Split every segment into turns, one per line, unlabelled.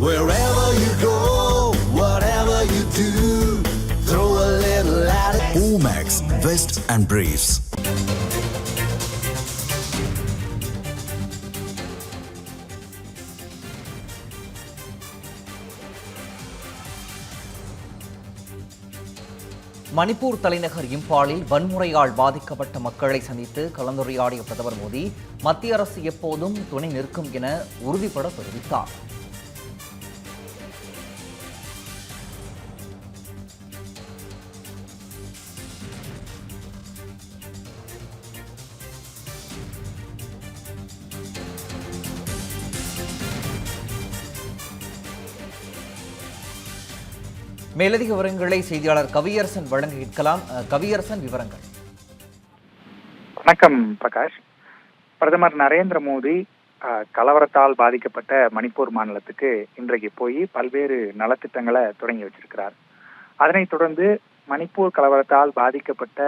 Wherever you go, whatever you do, throw a little at it. Omax, Vest and Briefs.
Manipur தலைநகர் இம்பாலில் வன்முறையால் பாதிக்கப்பட்ட மக்களை சந்தித்து கலந்துரையாடிய பிரதமர் மோடி மத்திய அரசு எப்போதும் துணை நிற்கும் என உறுதிபட தெரிவித்தார் மேலதிக விவரங்களை செய்தியாளர் கவியரசன் வழங்க கேட்கலாம். கவியரசன் விவரங்கள்.
வணக்கம் பிரகாஷ். பிரதமர் நரேந்திர மோடி கலவரத்தால் பாதிக்கப்பட்ட மணிப்பூர் மாநிலத்துக்கு இன்றைக்கு போய் பல்வேறு நலத்திட்டங்களை தொடங்கி வச்சிருக்கிறார். அதனைத் தொடர்ந்து மணிப்பூர் கலவரத்தால் பாதிக்கப்பட்ட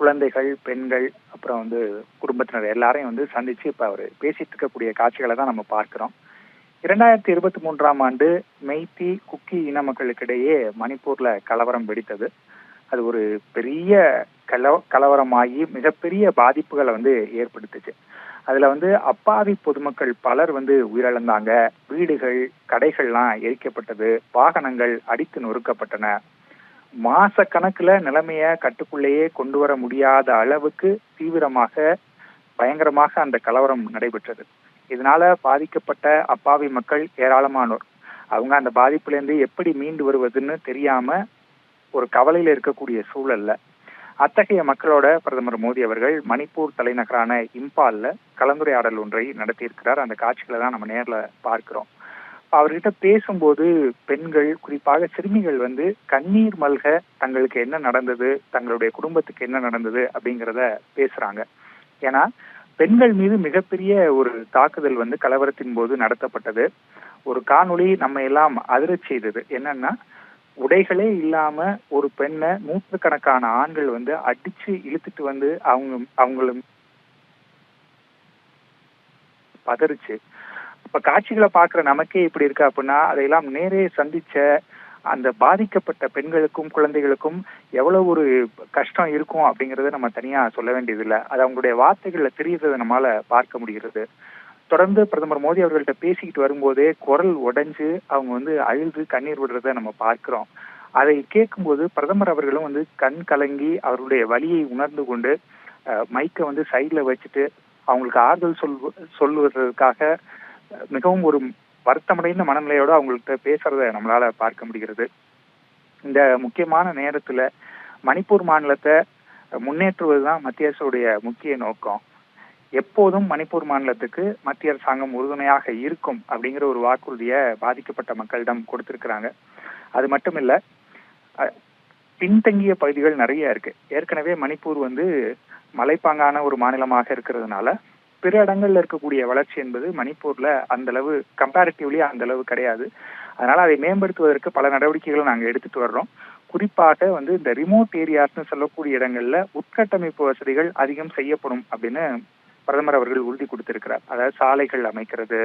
குழந்தைகள் பெண்கள் அப்புறம் வந்து குடும்பத்தினர் எல்லாரையும் வந்து சந்திச்சு இப்ப அவர் பேசிட்டு இருக்கக்கூடிய காட்சிகளை தான் நம்ம பார்க்கிறோம். இரண்டாயிரத்தி இருபத்தி மூன்றாம் ஆண்டு மெய்த்தி குக்கி இன மக்களுக்கிடையே மணிப்பூர்ல கலவரம் வெடித்தது. அது ஒரு பெரிய கல கலவரமாகி மிகப்பெரிய பாதிப்புகளை வந்து ஏற்படுத்துச்சு. அதுல வந்து அப்பாவி பொதுமக்கள் பலர் வந்து உயிரிழந்தாங்க. வீடுகள் கடைகள்லாம் எரிக்கப்பட்டது. வாகனங்கள் அடித்து நொறுக்கப்பட்டன. மாச கணக்குல நிலைமைய கட்டுக்குள்ளேயே கொண்டு வர முடியாத அளவுக்கு தீவிரமாக பயங்கரமாக அந்த கலவரம் நடைபெற்றது. இதனால பாதிக்கப்பட்ட அப்பாவி மக்கள் ஏராளமானோர். அவங்க அந்த பாதிப்புலேருந்து எப்படி மீண்டு வருவதுன்னு தெரியாம ஒரு கவலையில இருக்கக்கூடிய சூழல்ல. அத்தகைய மக்களோட பிரதமர் மோடி அவர்கள் மணிப்பூர் தலைநகரான இம்பால்ல கலந்துரையாடல் ஒன்றை நடத்தியிருக்கிறார். அந்த காட்சிகளை தான் நம்ம நேர்ல பார்க்கிறோம். அவர்கிட்ட பேசும்போது பெண்கள் குறிப்பாக சிறுமிகள் வந்து கண்ணீர் மல்க தங்களுக்கு என்ன நடந்தது தங்களுடைய குடும்பத்துக்கு என்ன நடந்தது அப்படிங்கிறத பேசுறாங்க. ஏன்னா பெண்கள் மீது மிகப்பெரிய ஒரு தாக்குதல் வந்து கலவரத்தின் போது நடத்தப்பட்டது. ஒரு காணொளி நம்ம எல்லாம் அதிரச் செய்தது. என்னன்னா உடைகளே இல்லாம ஒரு பெண்ணை நூற்றுக்கணக்கான ஆண்கள் வந்து அடிச்சு இழுத்துட்டு வந்து அவங்க அவங்களும் பதறிச்சு. இப்ப காட்சிகளை பாக்குற நமக்கே இப்படி இருக்கு அப்படின்னா அதையெல்லாம் நேரே சந்திச்ச அந்த பாதிக்கப்பட்ட பெண்களுக்கும் குழந்தைகளுக்கும் எவ்வளவு ஒரு கஷ்டம் இருக்கும் அப்படிங்கறத நம்ம தனியா சொல்ல வேண்டியதில்லை. அது அவங்களுடைய வார்த்தைகள்ல தெரியுறதை நம்மளால பார்க்க முடிகிறது. தொடர்ந்து பிரதமர் மோடி அவர்கள்ட்ட பேசிக்கிட்டு வரும்போதே குரல் உடைஞ்சு அவங்க வந்து அழுது கண்ணீர் விடுறத நம்ம பார்க்கிறோம். அதை கேட்கும்போது பிரதமர் அவர்களும் வந்து கண் கலங்கி அவருடைய வலியை உணர்ந்து கொண்டு மைக்கை வந்து சைட்ல வச்சுட்டு அவங்களுக்கு ஆறுதல் சொல் சொல்லுவதற்காக மிகவும் ஒரு வருத்தமடைந்த மனநிலையோட அவங்கள்ட்ட பேசுறத நம்மளால பார்க்க முடிகிறது. இந்த முக்கியமான நேரத்துல மணிப்பூர் மாநிலத்தை முன்னேற்றுவதுதான் மத்திய அரசுடைய முக்கிய நோக்கம். எப்போதும் மணிப்பூர் மாநிலத்துக்கு மத்திய அரசாங்கம் உறுதுணையாக இருக்கும் அப்படிங்கிற ஒரு வாக்குறுதியை பாதிக்கப்பட்ட மக்களிடம் கொடுத்திருக்கிறாங்க. அது மட்டும் இல்ல பின்தங்கிய பகுதிகள் நிறைய இருக்கு. ஏற்கனவே மணிப்பூர் வந்து மலைப்பாங்கான ஒரு மாநிலமாக இருக்கிறதுனால பிற இடங்கள்ல இருக்கக்கூடிய வளர்ச்சி என்பது மணிப்பூர்ல அந்த அளவு கம்பேரிட்டிவ்லி அந்த அளவு கிடையாது. அதனால அதை மேம்படுத்துவதற்கு பல நடவடிக்கைகளை நாங்க எடுத்துட்டு வர்றோம். குறிப்பாக வந்து இந்த ரிமோட் ஏரியாஸ்னு சொல்லக்கூடிய இடங்கள்ல உட்கட்டமைப்பு வசதிகள் அதிகம் செய்யப்படும் அப்படின்னு பிரதமர் அவர்கள் உறுதி கொடுத்திருக்கிறார். அதாவது சாலைகள் அமைக்கிறது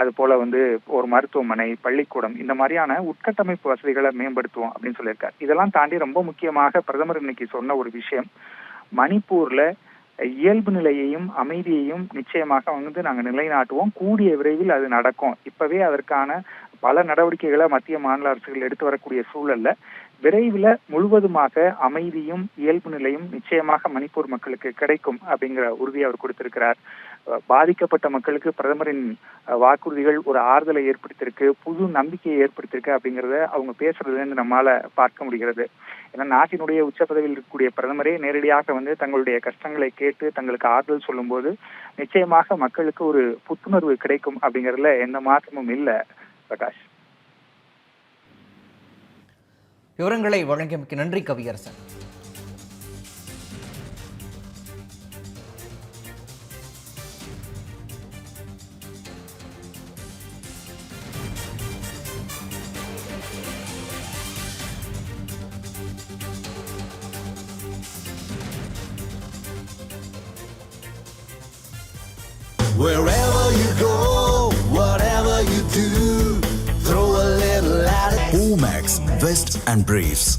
அது போல வந்து ஒரு மருத்துவமனை பள்ளிக்கூடம் இந்த மாதிரியான உட்கட்டமைப்பு வசதிகளை மேம்படுத்துவோம் அப்படின்னு சொல்லியிருக்கார். இதெல்லாம் தாண்டி ரொம்ப முக்கியமாக பிரதமர் இன்னைக்கு சொன்ன ஒரு விஷயம் மணிப்பூர்ல இயல்பு நிலையையும் அமைதியையும் நிச்சயமாக வந்து நாங்கள் நிலைநாட்டுவோம். கூடிய விரைவில் அது நடக்கும். இப்பவே அதற்கான பல நடவடிக்கைகளை மத்திய மாநில அரசுகள் எடுத்து வரக்கூடிய சூழல்ல விரைவில் முழுவதுமாக அமைதியும் இயல்பு நிலையும் நிச்சயமாக மணிப்பூர் மக்களுக்கு கிடைக்கும் அப்படிங்கிற உறுதியை அவர் கொடுத்திருக்கிறார். பாதிக்கப்பட்ட மக்களுக்கு பிரதமரின் வாக்குறுதிகள் ஒரு ஆறுதலை ஏற்படுத்தியிருக்கு புது நம்பிக்கையை ஏற்படுத்தியிருக்கு அப்படிங்கிறத அவங்க பேசுறதுலேருந்து நம்மால பார்க்க முடிகிறது. ஏன்னா நாட்டினுடைய உச்ச பதவியில் இருக்கக்கூடிய பிரதமரே நேரடியாக வந்து தங்களுடைய கஷ்டங்களை கேட்டு தங்களுக்கு ஆறுதல் சொல்லும்போது நிச்சயமாக மக்களுக்கு ஒரு புத்துணர்வு கிடைக்கும் அப்படிங்கறதுல எந்த மாற்றமும் இல்லை பிரகாஷ்.
விவரங்களை வழங்கியமைக்கு நன்றி Kaviyarasan.
Wherever you go, whatever you do, throw a little at it. Vest and Briefs.